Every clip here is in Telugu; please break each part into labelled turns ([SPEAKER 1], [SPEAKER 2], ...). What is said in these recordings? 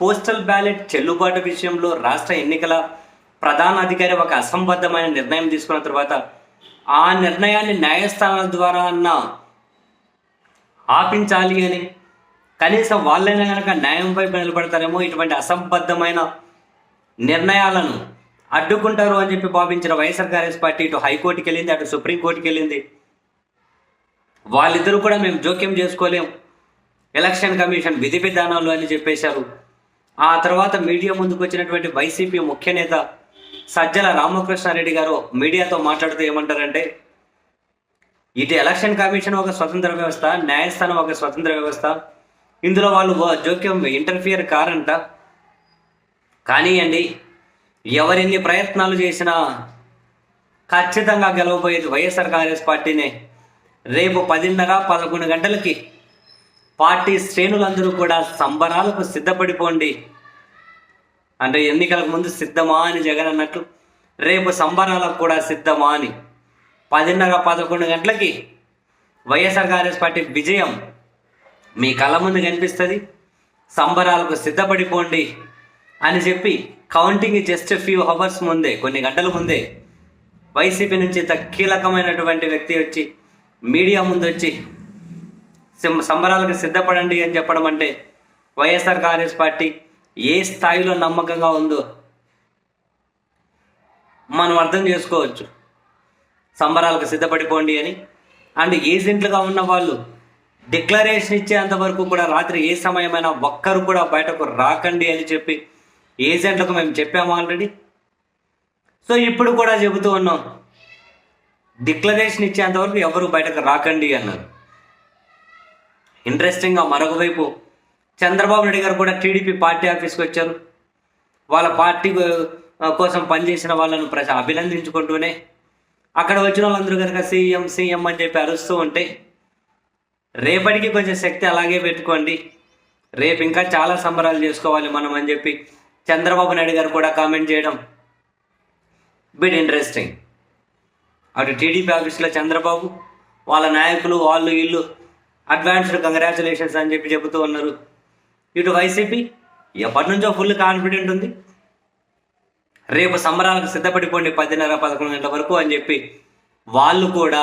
[SPEAKER 1] పోస్టల్ బ్యాలెట్ చెల్లుబాటు విషయంలో రాష్ట్ర ఎన్నికల ప్రధాన అధికారి ఒక అసంబద్ధమైన నిర్ణయం తీసుకున్న తర్వాత ఆ నిర్ణయాన్ని న్యాయస్థానాల ద్వారా అన్న ఆపించాలి అని కనీసం వాళ్ళైనా కనుక న్యాయం వైపు నిలబడతారేమో ఇటువంటి అసంబద్ధమైన నిర్ణయాలను అడ్డుకుంటారు అని చెప్పి భావించిన వైఎస్ఆర్ కాంగ్రెస్ పార్టీ ఇటు హైకోర్టుకి వెళ్ళింది అటు సుప్రీంకోర్టుకి వెళ్ళింది. వాళ్ళిద్దరూ కూడా మేము జోక్యం చేసుకోలేం. ఎలక్షన్ కమిషన్ విధి విధానాలు అని చెప్పేశారు. ఆ తర్వాత మీడియా ముందుకు వచ్చినటువంటి వైసీపీ ముఖ్య నేత సజ్జల రామకృష్ణారెడ్డి గారు మీడియాతో మాట్లాడుతూ ఏమంటారంటే ఇటు ఎలక్షన్ కమిషన్ ఒక స్వతంత్ర వ్యవస్థ న్యాయస్థానం ఒక స్వతంత్ర వ్యవస్థ. ఇందులో వాళ్ళు జోక్యం ఇంటర్ఫియర్ కారంట. కానివ్వండి ఎవరెన్ని ప్రయత్నాలు చేసినా ఖచ్చితంగా గెలవబోయేది వైఎస్ఆర్ కాంగ్రెస్ పార్టీనే. రేపు పదిన్నర పదకొండు గంటలకి పార్టీ శ్రేణులందరూ కూడా సంబరాలకు సిద్ధపడిపోండి. అంటే ఎన్నికలకు ముందు సిద్ధమా అని జగన్ అన్నట్లు రేపు సంబరాలకు కూడా సిద్ధమా అని. పదిన్నర పదకొండు గంటలకి వైఎస్ఆర్ కాంగ్రెస్ పార్టీ విజయం మీ కళ్ళ ముందు కనిపిస్తుంది. సంబరాలకు సిద్ధపడిపోండి అని చెప్పి కౌంటింగ్ జస్ట్ ఫ్యూ అవర్స్ ముందే కొన్ని గంటల ముందే వైసీపీ నుంచి ఇంత కీలకమైనటువంటి వ్యక్తి వచ్చి మీడియా ముందు వచ్చి సంబరాలకు సిద్ధపడండి అని చెప్పడం అంటే వైఎస్ఆర్ కాంగ్రెస్ పార్టీ ఏ స్థాయిలో నమ్మకంగా ఉందో మనం అర్థం చేసుకోవచ్చు. సంబరాలకు సిద్ధపడిపోండి అని. అండ్ ఏజెంట్లుగా ఉన్న వాళ్ళు డిక్లరేషన్ ఇచ్చేంత వరకు కూడా రాత్రి ఏ సమయమైనా ఒక్కరు కూడా బయటకు రాకండి అని చెప్పి ఏజెంట్లకు మేము చెప్పాము ఆల్రెడీ. సో ఇప్పుడు కూడా చెబుతూ ఉన్నాం డిక్లరేషన్ ఇచ్చేంత వరకు ఎవరు బయటకు రాకండి అన్నారు. ఇంట్రెస్టింగ్గా మరొక వైపు చంద్రబాబు నాయుడు గారు కూడా టీడీపీ పార్టీ ఆఫీస్కి వచ్చారు. వాళ్ళ పార్టీ కోసం పనిచేసిన వాళ్ళను ప్రజ అభినందించుకుంటూనే అక్కడ వచ్చిన వాళ్ళందరూ కనుక సీఎం సీఎం అని చెప్పి అరుస్తూ ఉంటే రేపటికి కొంచెం శక్తి అలాగే పెట్టుకోండి. రేపు ఇంకా చాలా సంబరాలు చేసుకోవాలి మనం అని చెప్పి చంద్రబాబు నాయుడు గారు కూడా కామెంట్ చేయడం బిట్ ఇంట్రెస్టింగ్ అటు టీడీపీ ఆఫీస్లో చంద్రబాబు వాళ్ళ నాయకులు వాళ్ళు వీళ్ళు అడ్వాన్స్డ్ కంగ్రాచులేషన్స్ అని చెప్పి చెబుతూ ఉన్నారు. ఇటు వైసీపీ ఎప్పటి నుంచో ఫుల్ కాన్ఫిడెంట్ ఉంది. రేపు సంబరాలకు సిద్ధపడిపోండి పదిన్నర పదకొండు గంటల వరకు అని చెప్పి వాళ్ళు కూడా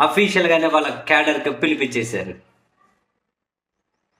[SPEAKER 1] అఫీషియల్గానే వాళ్ళ క్యాడర్కి పిలిపించేశారు.